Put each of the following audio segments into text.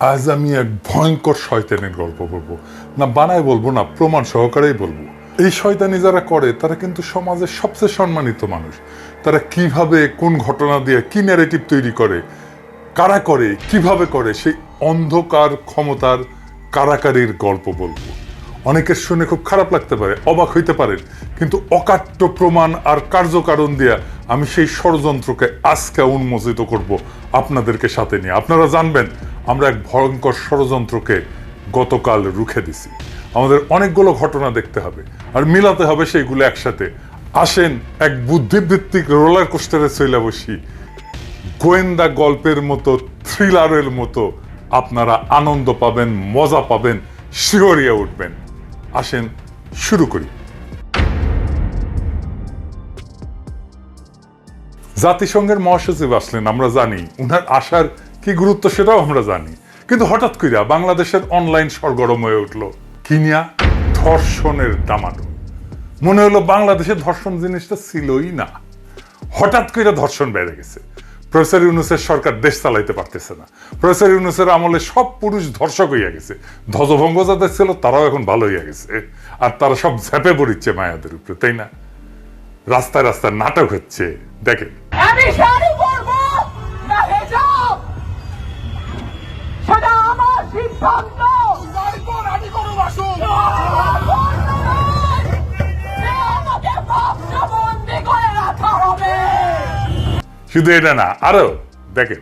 আজ আমি এক ভয়ঙ্কর শয়তানের গল্প বলব। না বানায় বলব, না প্রমাণ সহকারেই বলব। এই শয়তানি যারা করে, তারা কিন্তু সমাজের সবচেয়ে সম্মানিত মানুষ। তারা কীভাবে, কোন ঘটনা দিয়ে কি ন্যারেটিভ তৈরি করে, কারা করে, কীভাবে করে, সেই অন্ধকার ক্ষমতার কারাকারির গল্প বলব। অনেকের শুনে খুব খারাপ লাগতে পারে, অবাক হইতে পারেন কিন্তু অকাট্য প্রমাণ আর কার্যকারণ দিয়া আমি সেই ষড়যন্ত্রকে আজকে উন্মোচিত করব আপনাদেরকে সাথে নিয়ে। আপনারা জানবেন, আমরা এক ভয়ঙ্কর ষড়যন্ত্রকে গতকাল রুখে দিছি। আমাদের অনেকগুলো ঘটনা দেখতে হবে আর মিলাতে হবে সেইগুলো একসাথে। আসেন এক বুদ্ধিভিত্তিক রোলার কোস্টারে চইলা বসি। গোয়েন্দা গল্পের মতো, থ্রিলারের মতো আপনারা আনন্দ পাবেন, মজা পাবেন, শিহরিয়া উঠবেন। আসেন, শুরু করি। জাতিসংঘের মহাসচিব আসলেন, আমরা জানি। উনার আসার কি গুরুত্ব সেটাও আমরা জানি। কিন্তু হঠাৎ করিয়া বাংলাদেশের অনলাইন সরগরম হয়ে উঠল। কিনিয়া ধর্ষণের দামানো মনে হলো বাংলাদেশে ধর্ষণ জিনিসটা ছিলই না। হঠাৎ করে ধর্ষণ বেড়ে গেছে। প্রফেসর ইউনুসের সরকার দেশ চালাইতে পারতেছে না। প্রফেসর ইউনুসের আমলে সব পুরুষ ধর্ষক হইয়া গেছে। ধ্বজভঙ্গ যাদের ছিল তারাও এখন ভালো হইয়া গেছে। আর তারা সব ঝেপে পড়িচ্ছে মায়াদের উপরে তাই না? রাস্তায় রাস্তায় নাটক হচ্ছে দেখেন। সিদ্ধান্ত। শুধু এটা না আরও দেখেন।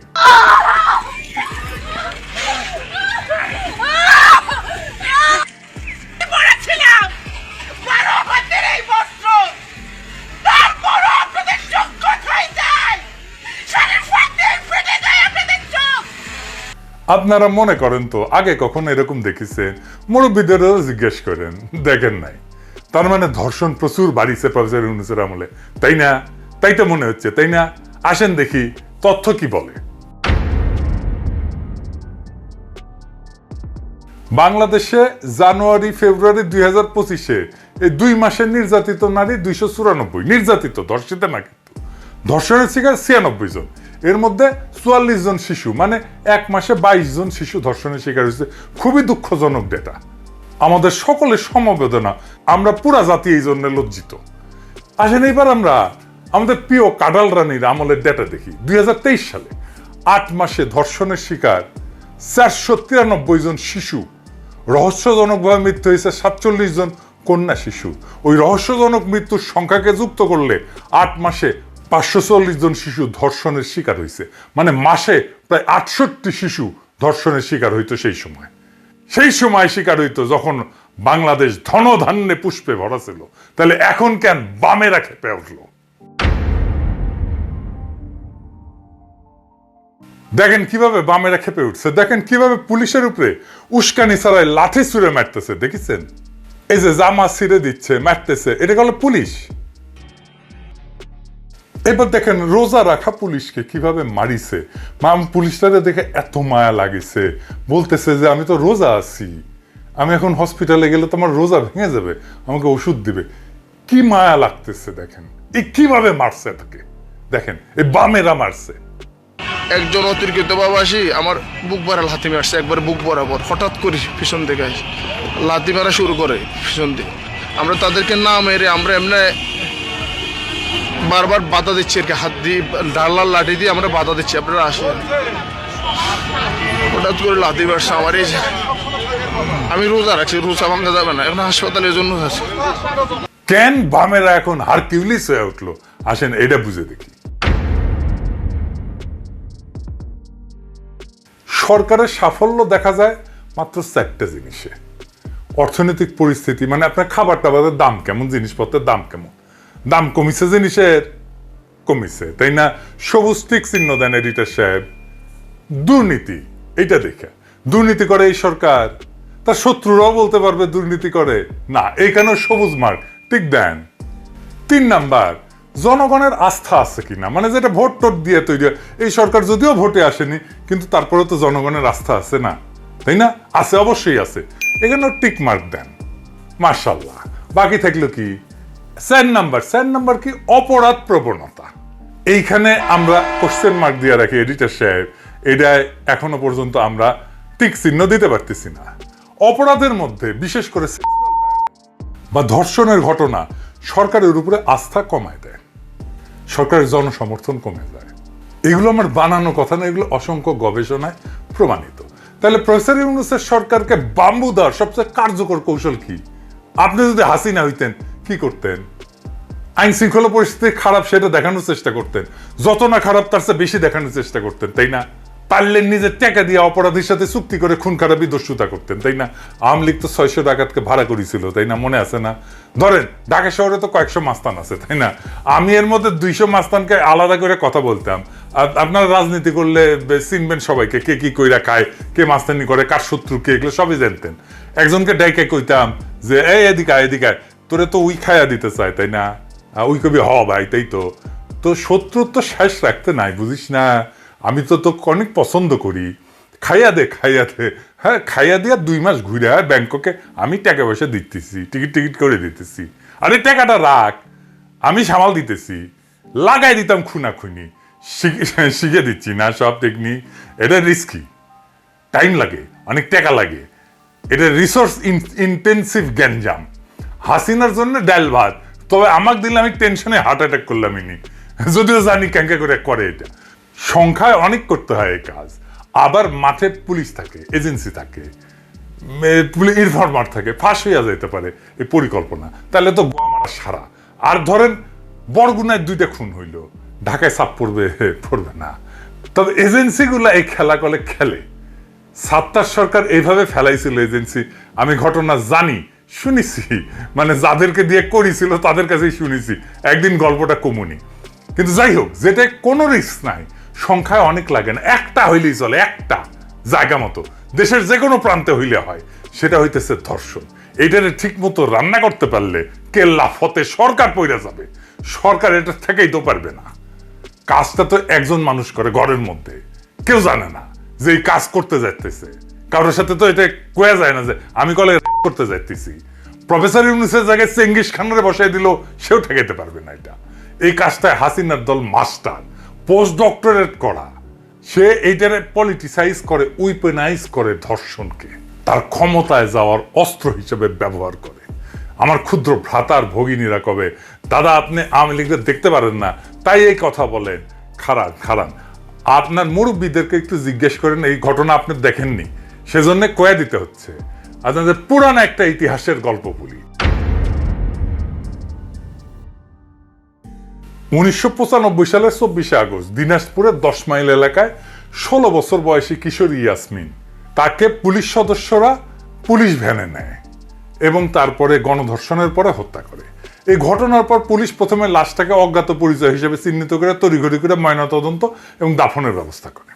আপনারা মনে করেন তো আগে কখন এরকম দেখেছেন মুরব্বীদেরও জিজ্ঞেস করেন দেখেন নাই। তার মানে ধর্ষণ প্রচুর বাড়িছে প্রফেসর ইউনুসের আমলে। তাই না? তাই তো মনে হচ্ছে তাই না? আসেন দেখি, তথ্য কি বলে? বাংলাদেশে জানুয়ারি, ফেব্রুয়ারি দুই হাজার পঁচিশে এই দুই মাসের নির্যাতিত নারী দুইশো চুরানব্বই, নির্যাতিত, ধর্ষিত না কিন্তু ধর্ষণের শিকার ছিয়ানব্বই জন। এর মধ্যে চুয়াল্লিশ জন শিশু মানে এক মাসে বাইশ জন শিশু ধর্ষণের শিকার হয়েছে। খুবই দুঃখজনক ডেটা আমাদের সকলের সমবেদনা, আমরা পুরা জাতি এই জন্য লজ্জিত। আসেন এইবার আমরা আমাদের প্রিয় কাডাল রানীর আমলের ডেটা দেখি, দুই হাজার তেইশ সালে। আট মাসে ধর্ষণের শিকার, চারশো তিরানব্বই জন শিশু রহস্যজনকভাবে মৃত্যু হয়েছে সাতচল্লিশ জন কন্যা শিশু। ওই রহস্যজনক মৃত্যুর সংখ্যাকে যুক্ত করলে আট মাসে পাঁচশো চল্লিশ জন শিশু ধর্ষণের শিকার হয়েছে। মানে মাসে প্রায় আটষট্টি শিশু ধর্ষণের শিকার হইতো সেই সময়। সেই সময় শিকার হইতো যখন বাংলাদেশ ধনধান্যে পুষ্পে ভরা ছিল। তাহলে এখন কেন বামেরা খেপে উঠল? দেখেন কীভাবে বামেরা খেপে উঠছে। দেখেন কীভাবে পুলিশের উপরে উস্কানি ছাড়াই লাঠি ছুঁড়ে মারতেছে, দেখেছেন? এই যে জামা ছিঁড়ে দিচ্ছে, মারতেছে, এটা গেল পুলিশ? এবার দেখেন, রোজা রাখা পুলিশকে কীভাবে মারিছে? মাম, পুলিশটারে দেখে এত মায়া লাগিছে। বলতেছে যে, আমি তো রোজা আছি। আমি এখন হসপিটালে গেলে তো আমার রোজা ভেঙে যাবে, আমাকে ওষুধ দিবে। কি মায়া লাগতেছে, দেখেন। এই কীভাবে মারছে তাকে দেখেন, এই বামেরা মারছে। একজন অতিরিক্ত বাবাসী আমার বুক ভরা লাথি মারছে, একবার বুক বরাবর। হঠাৎ করে পিছন থেকে আসি। লাথি মারা শুরু করে পিছন দিয়ে আমরা তাদেরকে না মেরে আমরা এমনি বারবার বাধা দিচ্ছি আর কি। হাত দিয়ে, ডালার লাঠি দিয়ে আমরা বাধা দিচ্ছি। আপনারা আসেন। হঠাৎ করে লাথি মারছে আমার এই আমি রোজা রাখছি, রোজা ভাঙা যাবে না। এখন হাসপাতালের জন্য আছে। কেন বামেরা এখন হারকিউলিস হয়ে উঠল? আসেন, এটা বুঝে দেখি। সরকারের সাফল্য দেখা যায় মাত্র চারটে জিনিসে। অর্থনৈতিক পরিস্থিতি মানে আপনার খাবার টাবারের দাম কেমন, জিনিসপত্রের দাম কেমন? দাম কমিছে জিনিসের? কমিছে, তাই না? সবুজ টিক চিহ্ন দেন এডিটার সাহেব। দুর্নীতি এটা দেখে। দুর্নীতি করে এই সরকার। তার শত্রুরাও বলতে পারবে দুর্নীতি করে। না, এইখানেও সবুজ মার্ক, ঠিক দেন। তিন নাম্বার জনগণের আস্থা আছে কিনা? মানে যেটা ভোট টোট দিয়ে তৈরি। এই সরকার যদিও ভোটে আসেনি, কিন্তু তারপরে তো জনগণের আস্থা আছে না? তাই না? আছে, অবশ্যই আছে। এখানে টিক মার্ক দেন। মার্শাল্লাহ বাকি থাকল কি? চার নাম্বার। চার নাম্বার কি? অপরাধ প্রবণতা এইখানে আমরা কোশ্চেন মার্ক দিয়ে রাখি এডিটার সাহেব। এটায় এখনও পর্যন্ত আমরা টিক চিহ্ন দিতে পারতেছি না। অপরাধের মধ্যে, বিশেষ করে বা ধর্ষণের ঘটনা, সরকারের উপরে আস্থা কমায় দেয়। সরকারের জনসমর্থন কমে যায়। এগুলো আমার বানানো কথা না, এগুলো অসংখ্য গবেষণায় প্রমাণিত। তাহলে প্রফেসর ইউনুসের সরকারকে বাম্বু দেওয়ার সবচেয়ে কার্যকর কৌশল কি? আপনি যদি হাসিনা হইতেন, কি করতেন? আইন শৃঙ্খলা পরিস্থিতি খারাপ, সেটা দেখানোর চেষ্টা করতেন। যত না খারাপ, তার চেয়ে বেশি দেখানোর চেষ্টা করতেন, তাই না? পারলেন নিজের টাকা দিয়ে অপরাধীর সাথে চুক্তি করে খুন খারাপি দস্যুতা করতেন তাই না? আওয়ামী লীগ তো ছয়শো ডাকাতকে ভাড়া করেছিল তাই না? মনে আছে না? ধরেন ঢাকা শহরে তো কয়েকশো মাস্তান আছে তাই না? আমি এর মধ্যে দুইশো মাস্তানকে আলাদা করে কথা বলতাম। আর আপনারা রাজনীতি করলে চিনবেন সবাইকে কে কি কইরা খায় কে মাস্তানি করে কার শত্রু কে এগুলো সবই জানতেন। একজনকে ডাইকে কইতাম যে এই এদিকে আয়, এদিকে। তোরে তো উই খায়া দিতে চায় তাই না? ওই কবি হ ভাই তাই তো। তো শত্রুর তো শেষ রাখতে নাই বুঝিস না? আমি তো তোকে অনেক পছন্দ করি। খাইয়া দে খাইয়া দে। হ্যাঁ খাইয়া দিয়া দুই মাস ঘুরে আয় ব্যাংককে। আমি টাকা পয়সা দিতেছি, টিকিট টিকিট করে দিতেছি। আরে টাকাটা রাখ, আমি সামাল দিতেছি। লাগাই দিতাম খুনা খুনি শিখে- শিখে দিচ্ছি না সব টেকনিক এটা রিস্কি টাইম লাগে, অনেক টাকা লাগে। এটা রিসোর্স ইন্টেন্সিভ গ্যাঞ্জাম। হাসিনার জন্য ডাল ভাত। তবে আমাকে দিলে আমি টেনশনে হার্ট অ্যাটাক করলাম ইনি। যদিও জানি ক্যাঙ্কা করে করে এটা। সংখ্যায় অনেক করতে হয় এই কাজ। আবার মাঠে পুলিশ থাকে, এজেন্সি থাকে ইনফরমার থাকে, ফাঁস হইয়া যেতে পারে এই পরিকল্পনা। তাহলে তো গোয়া সারা। আর ধরেন, বরগুনায় দুইটা খুন হইল, ঢাকায় চাপ পড়বে পড়বে না। তবে এজেন্সিগুলো এই খেলা কলে খেলে। সাত্তার সরকার এইভাবে ফেলাইছিল এজেন্সি, আমি ঘটনা জানি, শুনেছি। মানে যাদেরকে দিয়ে করেছিল, তাদের কাছেই শুনেছি। একদিন গল্পটা কমুনি। কিন্তু যাই হোক যেটা কোনো রিস্ক নাই সংখ্যায় অনেক লাগে না। একটা হইলেই চলে, একটা জায়গা মতো। দেশের যে কোনো প্রান্তে হইলে হয়। সেটা হইতেছে ধর্ষণ। এইটারে ঠিক মতো রান্না করতে পারলে কেল্লা ফতে সরকার পইরা যাবে। সরকার এটা থেকেই তো পারবে না। কাজটা তো একজন মানুষ করে ঘরের মধ্যে। কেউ জানে না যে এই কাজ করতে যাইতেছে। কারোর সাথে তো এটা কোয়া যায় না যে আমি কলে করতে যাইতেছি। প্রফেসর ইউনুসের জায়গায় চেঙ্গিস খানরে বসাই দিল সেও ঠেকাইতে পারবে না এটা। এই কাজটায় হাসিনার দল মাস্টার। পোস্ট ডক্টরেট করা। সে এইটারে পলিটিসাইজ করে উইপেনাইজ করে ধর্ষণকে। তার ক্ষমতায় যাওয়ার অস্ত্র হিসেবে ব্যবহার করে। আমার ক্ষুদ্র ভ্রাতার ভগিনীরা কবে, দাদা, আপনি আওয়ামী লীগদের দেখতে পারেন না। তাই এই কথা বলেন খারাপ খারাপ আপনার মুরব্বীদেরকে একটু জিজ্ঞেস করেন, এই ঘটনা আপনি দেখেননি? সেজন্য কয়া দিতে হচ্ছে। আপনাদের পুরান একটা ইতিহাসের গল্প বলি। উনিশশো পঁচানব্বই সালের চব্বিশে আগস্ট, দিনাজপুরের দশ মাইল এলাকায় ষোলো বছর বয়সী কিশোরী ইয়াসমিন। তাকে পুলিশ সদস্যরা পুলিশ ভ্যানে নেয় এবং তারপরে গণধর্ষণের পরে হত্যা করে। এই ঘটনার পর পুলিশ প্রথমে লাশটাকে অজ্ঞাত পরিচয় হিসেবে চিহ্নিত করে, তড়িঘড়ি করে ময়নাতদন্ত এবং দাফনের ব্যবস্থা করে।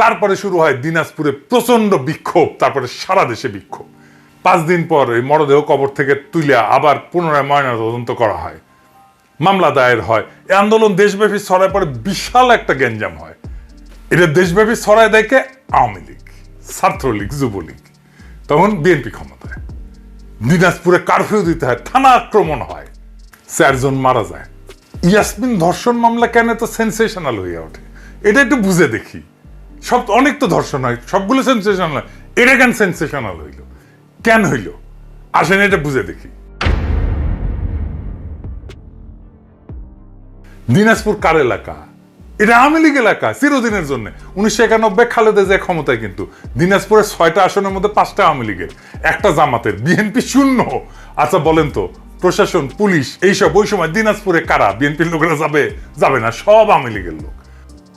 তারপরে শুরু হয় দিনাজপুরে প্রচণ্ড বিক্ষোভ, তারপরে সারা দেশে বিক্ষোভ। পাঁচ দিন পর এই মরদেহ কবর থেকে তুলে আবার পুনরায় ময়নাতদন্ত করা হয়। মামলা দায়ের হয়। এই আন্দোলন দেশব্যাপী ছড়ায় পরে বিশাল একটা গ্যাঞ্জাম হয়। এটা দেশব্যাপী ছড়ায় দেখে আওয়ামী লীগ, ছাত্রলীগ, যুবলীগ। তখন বিএনপি ক্ষমতায়। দিনাজপুরে কারফিউ দিতে হয়, থানা আক্রমণ হয়, চারজন মারা যায়। ইয়াসমিন ধর্ষণ মামলা কেন তো সেন্সেশনাল হয়ে ওঠে? এটা একটু বুঝে দেখি। সব অনেক তো ধর্ষণ হয়, সবগুলো সেন্সেশনাল হয়। এটা কেন সেন্সেশনাল হইল? কেন হইল? আসেন এটা বুঝে দেখি। দিনাজপুর কার এলাকা? এটা আওয়ামী লীগ এলাকা, চিরদিনের জন্য। উনিশশো একানব্বই খালেদা যে ক্ষমতায় কিন্তু দিনাজপুরের ছয়টা আসনের মধ্যে পাঁচটা আওয়ামী লীগের, একটা জামাতের, বিএনপি শূন্য। আচ্ছা বলেন তো, প্রশাসন, পুলিশ, এইসব, ওই সময় দিনাজপুরে কারা? বিএনপির লোকেরা যাবে? যাবে না, সব আওয়ামী লীগের লোক।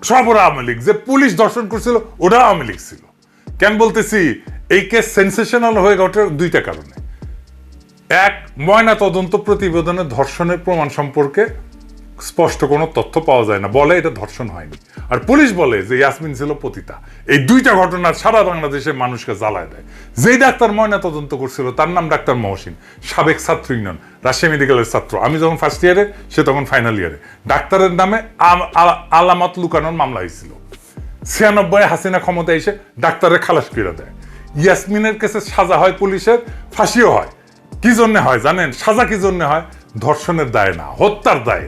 সব ওরা আওয়ামী লীগ। যে পুলিশ দর্শন করছিল, ওরা আওয়ামী লীগ ছিল। কেন বলতেছি, এই কেস সেন্সেশনাল হয়ে ওঠে দুইটা কারণে। এক ময়না তদন্ত প্রতিবেদনে ধর্ষণের প্রমাণ সম্পর্কে স্পষ্ট কোনো তথ্য পাওয়া যায় না। বলে এটা ধর্ষণ হয়নি। আর পুলিশ বলে যে ইয়াসমিন ছিল পতিতা। এই দুইটা ঘটনা সারা বাংলাদেশের মানুষকে জ্বালায় দেয়। যেই ডাক্তার ময়না তদন্ত করছিল, তার নাম ডাক্তার মহসিন, সাবেক ছাত্র ইউনিয়ন, রাজশাহী মেডিকেলের ছাত্র। আমি যখন ফার্স্ট ইয়ারে সে তখন ফাইনাল ইয়ারে ডাক্তারের নামে আলামত লুকানোর মামলা হয়েছিল। ছিয়ানব্বই হাসিনা ক্ষমতা এসে ডাক্তারের খালাস করে দেয়। ইয়াসমিনের কাছে সাজা হয় পুলিশের, ফাঁসিও হয়। কি জন্য হয় জানেন? সাজা কি জন্য হয়? ধর্ষণের দায় না, হত্যার দায়ে।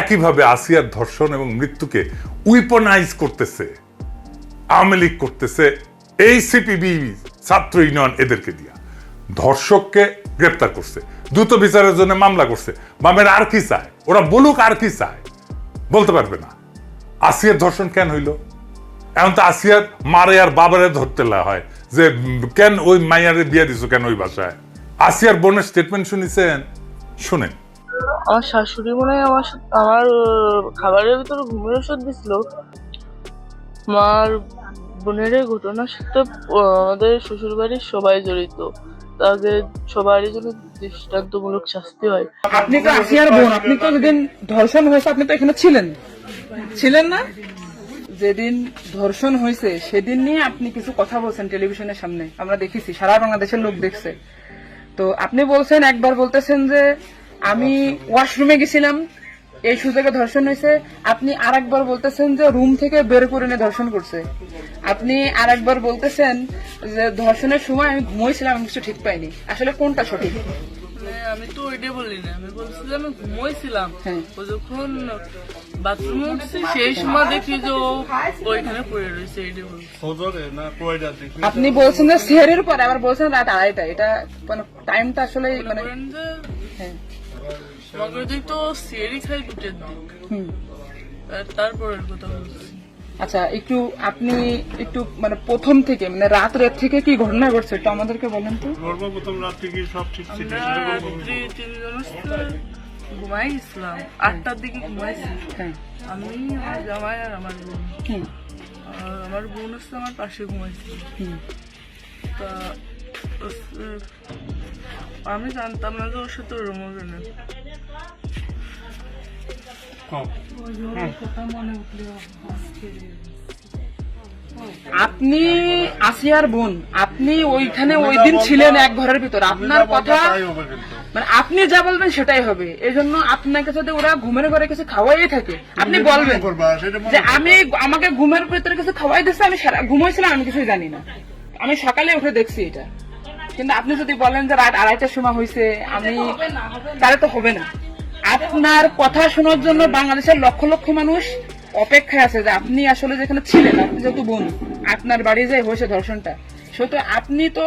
একইভাবে আসিয়ার ধর্ষণ এবং মৃত্যুকে উইপনাইজ করতেছে, আওয়ামী করতেছে, এই সিপিবি ছাত্র ইউনিয়ন এদেরকে দিয়া। ধর্ষককে গ্রেপ্তার করছে, দ্রুত বিচারের জন্য মামলা করছে। মামের আর কি চায়? ওরা বলুক আর কি চায়? বলতে পারবে না। আসিয়ার ধর্ষণ কেন হইল? এখন তো আসিয়ার মারে আর বাবারে ধরতে হয় যে, কেন ওই মাইয়ারে বিয়ে দিছো কেন ওই বাসায়? আসিয়ার বোনের স্টেটমেন্ট শুনিছেন? শুনেন। আমার শাশুড়ি মনে হয় আমার আমার খাবারের ভিতরে ঘুমের ওষুধ দিছিল। আমার বোনের ঘটনার সাথে আমাদের শ্বশুর বাড়ির সবাই জড়িত। তাদের সবারই জন্য দৃষ্টান্তমূলক শাস্তি হয়। আপনি তো আসিয়ার বোন, আপনি তো যেদিন ধর্ষণ হয়েছে, আপনি তো এখানে ছিলেন। ছিলেন না? যেদিন ধর্ষণ হয়েছে, সেদিন নিয়ে আপনি কিছু কথা বলছেন টেলিভিশনের সামনে। আমরা দেখেছি, সারা বাংলাদেশের লোক দেখছে। তো আপনি বলছেন, একবার বলতেছেন যে আমি ওয়াশরুমে গেছিলাম এই সুযোগে ধর্ষণ হয়েছে। আপনি আরেকবার বলতেছেন যে রুম থেকে বের করে নিয়ে ধর্ষণ করছে। আপনি আরেকবার বলতেছেন যে ধর্ষণের সময় আমি ঘুমোইছিলাম আমি কিছু ঠিক পাইনি। আসলে কোনটা সঠিক? মানে আমি তো ওইটাই বলি না আমি বলছিলাম আমি ঘুমোইছিলাম। হ্যাঁ। ও যখন বাথরুমে উঠছে সেই সময় দেখি যে ওইখানে পড়ে রয়েছে এইটাই বলছি। আপনি বলছেন যে সিহারের পরে আবার বলছেন রাত আড়াইটা এটা মানে টাইমটা আসলে মানে হ্যাঁ, মগর দিক তো সিয়ারি খাই দুটের দিক হুম। তারপরের কথা বলছি। আচ্ছা একটু আপনি একটু মানে প্রথম থেকে মানে রাত রাত থেকে কি ঘটনা ঘটছে একটু আমাদেরকে বলেন তো। সর্বপ্রথম রাত থেকে সব ঠিক ছিল রাত্রি ঘুমাই গেছিলাম আটটার দিকে ঘুমাইছি। হ্যাঁ। আমি আমার জামাই আর আমার বোন। আর আমার বোন হচ্ছে আমার পাশে ঘুমাইছিল। হুম। তা আমি জানতাম না যে ওর সাথে ওরম হবে না আপনি আসিয়ার বোন আপনি ওইখানে ওই দিন ছিলেন এক ঘরের ভিতর। আপনার কথা মানে আপনি যা বলবেন সেটাই হবে। এই জন্য আপনাকে যদি ওরা ঘুমের ঘরে কিছু খাওয়াই থাকে আপনি বলবেন করবা সেটা যে আমি আমাকে ঘুমের ভিতরে কিছু খাওয়াই দিচ্ছে আমি সারা ঘুমাইছিলাম আমি কিছুই জানি না। আমি সকালে উঠে দেখছি এটা। কিন্তু আপনি যদি বলেন যে রাত আড়াইটার সময় হয়েছে আমি তাহলে তো হবে না। আপনার কথা শোনার জন্য বাংলাদেশের লক্ষ লক্ষ মানুষ অপেক্ষায় আছে যে আপনি আসলে যেখানে ছিলেন আপনি যেহেতু বোন আপনার বাড়ি যে হয়েছে ধর্ষণটা সেহেতু আপনি তো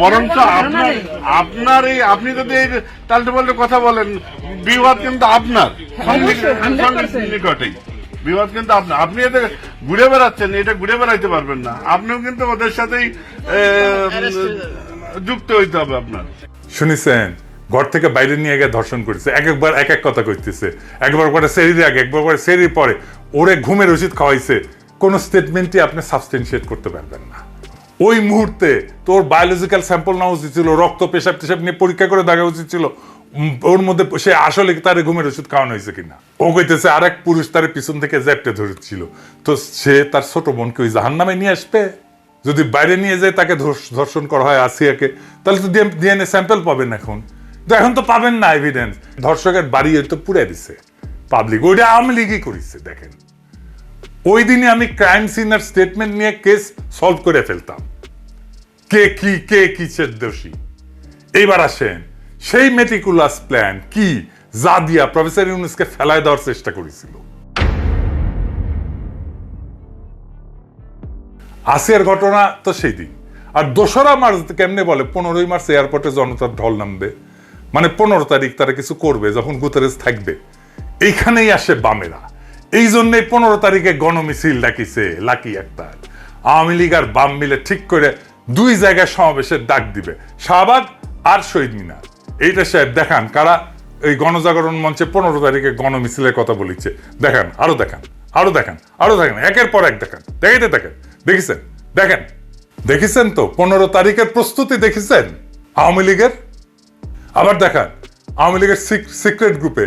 বরঞ্চ আপনার আপনার এই আপনি যদি এই তাল্টে পাল্টে কথা বলেন বিবাদ কিন্তু আপনার। অবশ্যই, 100% সঙ্গে নিকটেই। বিবাদ কিন্তু আপনার। আপনি এতে ঘুরে বেড়াচ্ছেন এটা ঘুরে বেড়াইতে পারবেন না। আপনিও কিন্তু ওদের সাথেই যুক্ত হইতে হবে আপনার। শুনিছেন ঘর থেকে বাইরে নিয়ে গিয়ে ধর্ষণ করেছে। এক একবার এক এক কথা কইতেছে। একবার করে সেরির আগে একবার করে সেরির পরে। ওরে ঘুমের ওষুধ খাওয়াইছে। কোন স্টেটমেন্টই আপনি সাবস্টেন্সিয়েট করতে পারবেন না। ওই মুহূর্তে তোর বায়োলজিক্যাল স্যাম্পল নেওয়া উচিত ছিল, রক্ত পেশাব টেশাব নিয়ে পরীক্ষা করে দেখা উচিত ছিল। ওর মধ্যে সে আসলে তার ঘুমের ওষুধ খাওয়ানো হয়েছে কিনা? ও কইতেছে, আরেক পুরুষ তার পিছন থেকে জ্যাপটে ধরেছিল। তো সে তার ছোট বোনকে ওই জাহান নামে নিয়ে আসবে? যদি বাইরে নিয়ে যায় তাকে ধর্ষ- ধর্ষণ করা হয় আসিয়াকে, তাহলে তো ডিএনএ স্যাম্পল পাবেন এখন। তো এখন তো পাবেন না এভিডেন্স ধর্ষকের বাড়ি তো পুড়ে দিছে। পাবলিক ওইটা আওয়ামী লীগই করেছে, দেখেন। ওই দিনে আমি ক্রাইম সিনার স্টেটমেন্ট নিয়ে কেস সলভ করে ফেলতাম। কে কি, কে কিসের দোষী? এইবার আসেন, সেই মেটিকুলাস প্ল্যান কি যা দিয়া প্রফেসর ইউনুসকে ফেলায় দেওয়ার চেষ্টা করেছিল। আসিয়ার ঘটনা তো সেই দিন। আর দোসরা মার্চ কেমনে বলে? পনেরোই মার্চ এয়ারপোর্টে জনতার ঢল নামবে। মানে পনেরো তারিখ তারা কিছু করবে, যখন গুতারেজ থাকবে। এইখানেই আসে বামেরা। এই জন্যই পনেরো তারিখে গণমিছিল ডাকিছে লাকি একটা আওয়ামী লীগ আর বাম মিলে ঠিক করে দুই জায়গায় সমাবেশের ডাক দিবে, শাহবাগ আর শহীদ মিনার। এইটা সাহেব, দেখান কারা এই গণজাগরণ মঞ্চে পনেরো তারিখে গণমিছিলের কথা বলিছে। দেখান, আরও দেখান আরও দেখান, আরও দেখেন, একের পর এক দেখান। দেখাইতে দেখেন দেখেছেন? দেখেন, দেখেছেন তো? পনেরো তারিখের প্রস্তুতি দেখেছেন? আওয়ামী লীগের? আবার দেখান, আওয়ামী লীগের সিক্রেট গ্রুপে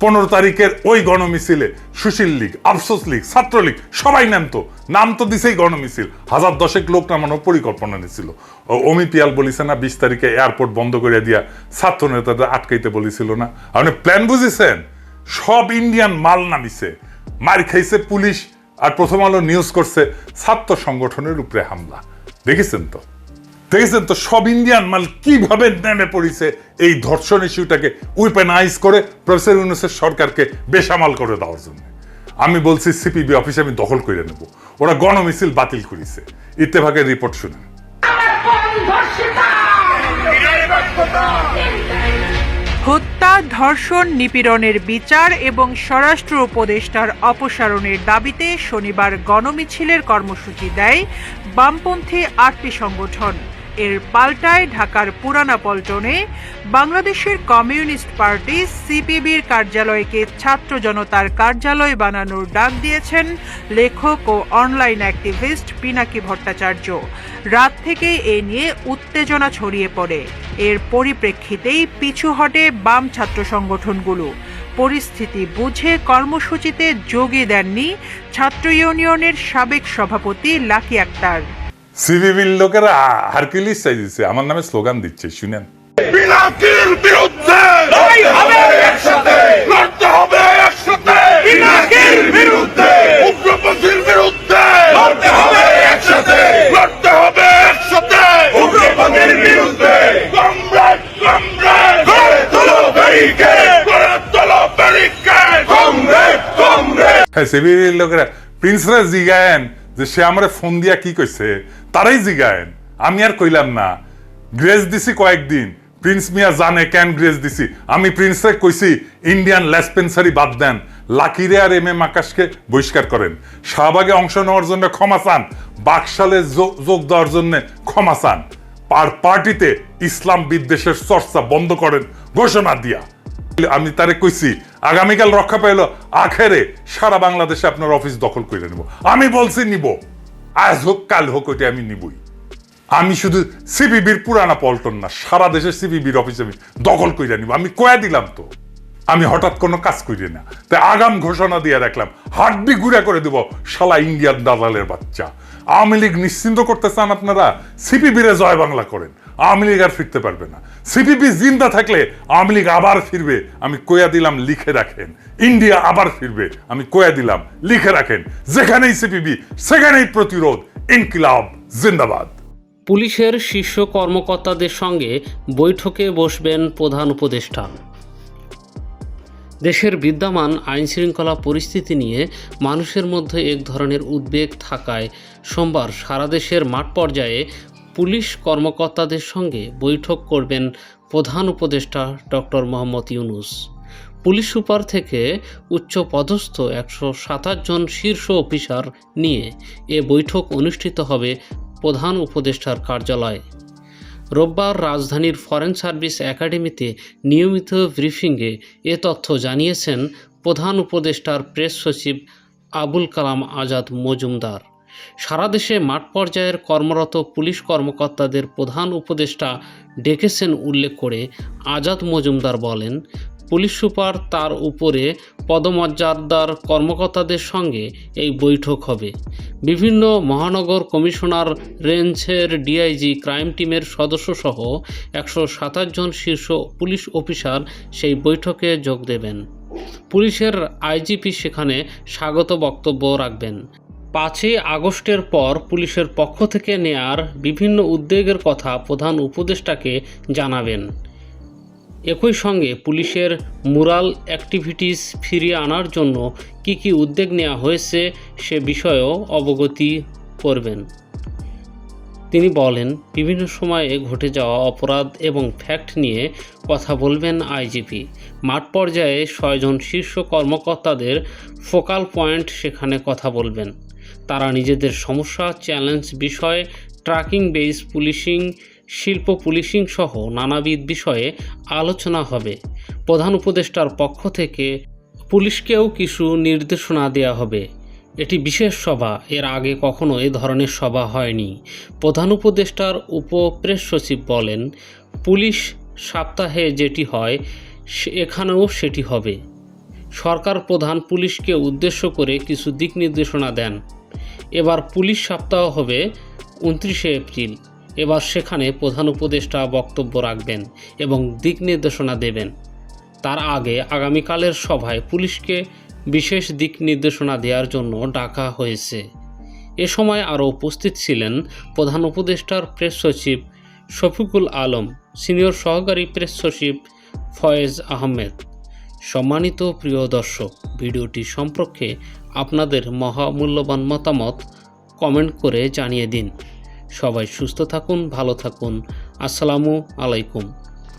পনেরো তারিখের ওই গণমিছিলে সুশীল লীগ, আফসোস লীগ ছাত্রলীগ সবাই নামতো। নাম তো দিছেই গণমিছিল। হাজার দশেক লোক নামানোর পরিকল্পনা নিছিল। অমি পিয়াল বলিছে না, বিশ তারিখে এয়ারপোর্ট বন্ধ করে দিয়া ছাত্র নেতাদের আটকাইতে বলেছিল না। আপনি প্ল্যান বুঝেছেন? সব ইন্ডিয়ান মাল নামিছে। মার খাইছে পুলিশ আর প্রথম আলো নিউজ করছে ছাত্র সংগঠনের উপরে হামলা। দেখেছেন তো? দেখেছেন তো, সব ইন্ডিয়ান মাল কীভাবে নেমে পড়েছে? এই ধর্ষণ ইস্যুটাকে উইপেনাইজ করে প্রফেসর ইউনুসের সরকারকে বেসামাল করে দেওয়ার জন্য। আমি বলছি সিপিবি অফিসে আমি দখল করে নেব। ওরা গণমিছিল বাতিল করেছে। ইত্তেফাকের রিপোর্ট শুনেন। হত্যা, ধর্ষণ, নিপীড়নের বিচার এবং স্বরাষ্ট্র উপদেষ্টার অপসারণের দাবিতে শনিবার গণমিছিলের কর্মসূচি দেয় বামপন্থী আটটি সংগঠন। এর পাল্টায় ঢাকার পুরানা পল্টনে বাংলাদেশের কমিউনিস্ট পার্টি সিপিবির কার্যালয়কে ছাত্র জনতার কার্যালয় বানানোর ডাক দিয়েছেন লেখক ও অনলাইন অ্যাক্টিভিস্ট পিনাকি ভট্টাচার্য। রাত থেকেই এ নিয়ে উত্তেজনা ছড়িয়ে পড়ে। এর পরিপ্রেক্ষিতেই পিছু হটে বাম ছাত্র সংগঠনগুলো। পরিস্থিতি বুঝে কর্মসূচিতে যোগই দেননি ছাত্র ইউনিয়নের সাবেক সভাপতি লাকি আক্তার। সিপিবির লোকেরা হারকিউলিস চাইছে আমার নামে স্লোগান দিচ্ছে শুনেন। পিনাকির বিরুদ্ধে লড়াই হবে একসাথে। লড়তে হবে একসাথে। পিনাকির বিরুদ্ধে উগ্রপন্থীর বিরুদ্ধে লড়তে হবে একসাথে। লড়তে হবে একসাথে উগ্রপন্থীর বিরুদ্ধে। কমরেড কমরেড গড়ে তোলো ব্যারিকেড। গড়ে তোলো ব্যারিকেড। Comrade comrade. হ্যাঁ লোকেরা প্রিন্সরা জিগায়েন। যে সে আমার ফোন দিয়া কি কইছে, তারাই জিগায়েন। আমি আর কইলাম না। গ্রেস দিছি কয়েকদিন। প্রিন্স মিয়া জানে কেন গ্রেস দিছি। আমি প্রিন্সরে কইছি, ইন্ডিয়ান লেসপেন্সারি বাদ দেন। লাকিরে আর এম এম আকাশকে বহিষ্কার করেন। শাহবাগে অংশ নেওয়ার জন্য ক্ষমা চান। বাকশালে যোগ দেওয়ার জন্য ক্ষমা চান। পার পার্টিতে ইসলাম বিদ্বেষের চর্চা বন্ধ করেন ঘোষণা দিয়া। আমি তারে কইছি, আগামীকাল রক্ষা পাইলো, আখেরে সারা বাংলাদেশে আপনার অফিস দখল করে নেব। আমি বলছি নিব। আজ হোক, কাল হোক, ওইটা আমি নিবই। আমি শুধু সিপিবির পুরানা পল্টন না, সারা দেশের সিপিবির অফিস আমি দখল করে নিব। আমি কয়া দিলাম তো? আমি হঠাৎ কোনো কাজ করি না। তাই আগাম ঘোষণা দিয়ে রাখলাম, হাড্ডি ঘুরে করে দেব শালা ইন্ডিয়ান দালালের বাচ্চা। আওয়ামী লীগ নিশ্চিন্ত করতে চান আপনারা? সিপিবিরে জয় বাংলা করেন। আওয়ামী লীগ আর ফিরতে পারবে না। সিপিবি জিন্দা থাকলে আওয়ামী লীগ আবার ফিরবে। আমি কয়া দিলাম, লিখে রাখেন। ইন্ডিয়া আবার ফিরবে। আমি কয়া দিলাম, লিখে রাখেন। যেখানেই সিপিবি, সেখানেই প্রতিরোধ। ইনকিলাব, জিন্দাবাদ। পুলিশের শীর্ষ কর্মকর্তাদের সঙ্গে বৈঠকে বসবেন প্রধান উপদেষ্টা। দেশের বিদ্যমান আইনশৃঙ্খলা পরিস্থিতি নিয়ে মানুষের মধ্যে এক ধরনের উদ্বেগ থাকায় সোমবার সারা দেশের মাঠ পর্যায়ে পুলিশ কর্মকর্তাদের সঙ্গে বৈঠক করবেন প্রধান উপদেষ্টা doctor Mohammad Yunus. Police super থেকে উচ্চ পদস্থ একশো সাতাশ জন শীর্ষ অফিসার নিয়ে এ বৈঠক অনুষ্ঠিত হবে প্রধান উপদেষ্টার কার্যালয়ে। রোববার রাজধানীর ফরেন সার্ভিস একাডেমিতে নিয়মিত ব্রিফিংয়ে এ তথ্য জানিয়েছেন প্রধান উপদেষ্টার প্রেস সচিব আবুল কালাম আজাদ মজুমদার। সারা দেশে মাঠ পর্যায়ের কর্মরত পুলিশ কর্মকর্তাদের প্রধান উপদেষ্টা ডেকেছেন উল্লেখ করে আজাদ মজুমদার বলেন, পুলিশ সুপার তার উপরে পদমর্যাদার কর্মকর্তাদের সঙ্গে এই বৈঠক হবে। বিভিন্ন মহানগর কমিশনার, রেঞ্জের ডিআইজি, ক্রাইম টিমের সদস্যসহ একশো সাতাশ জন শীর্ষ পুলিশ অফিসার সেই বৈঠকে যোগ দেবেন। পুলিশের আইজিপি সেখানে স্বাগত বক্তব্য রাখবেন। পাঁচই আগস্টের পর পুলিশের পক্ষ থেকে নেয়ার বিভিন্ন উদ্যোগের কথা প্রধান উপদেষ্টাকে জানাবেন। একই সঙ্গে পুলিশের মুরাল অ্যাক্টিভিটিস ফিরিয়ে আনার জন্য কি কি উদ্যোগ নেওয়া হয়েছে সে বিষয়েও অবগতি করবেন। তিনি বলেন, বিভিন্ন সময়ে ঘটে যাওয়া অপরাধ এবং ফ্যাক্ট নিয়ে কথা বলবেন আইজিপি। মাঠ পর্যায়ে ছয়জন শীর্ষ কর্মকর্তাদের ফোকাল পয়েন্ট সেখানে কথা বলবেন। তারা নিজেদের সমস্যা, চ্যালেঞ্জ বিষয়, ট্র্যাকিং বেস পুলিশিং, শিল্প পুলিশিং সহ নানাবিধ বিষয়ে আলোচনা হবে। প্রধান উপদেষ্টার পক্ষ থেকে পুলিশকেও কিছু নির্দেশনা দেওয়া হবে। এটি বিশেষ সভা, এর আগে কখনো এ ধরনের সভা হয়নি। প্রধান উপদেষ্টার উপ প্রেস সচিব বলেন, পুলিশ সপ্তাহে যেটি হয় এখানেও সেটি হবে। সরকার প্রধান পুলিশকে উদ্দেশ্য করে কিছু দিক নির্দেশনা দেন। এবার পুলিশ সপ্তাহ হবে উনত্রিশে এপ্রিল। এবার সেখানে প্রধান উপদেষ্টা বক্তব্য রাখবেন এবং দিক নির্দেশনা দেবেন। তার আগে আগামীকালের সভায় পুলিশকে বিশেষ দিক নির্দেশনা দেওয়ার জন্য ডাকা হয়েছে। এ সময় আরও উপস্থিত ছিলেন প্রধান উপদেষ্টার প্রেস সচিব শফিকুল আলম, সিনিয়র সহকারী প্রেস সচিব ফয়েজ আহমেদ। সম্মানিত প্রিয় দর্শক, ভিডিওটি সম্পর্কে আপনাদের মহামূল্যবান মতামত কমেন্ট করে জানিয়ে দিন। সবাই সুস্থ থাকুন ভালো থাকুন। আসসালামু আলাইকুম।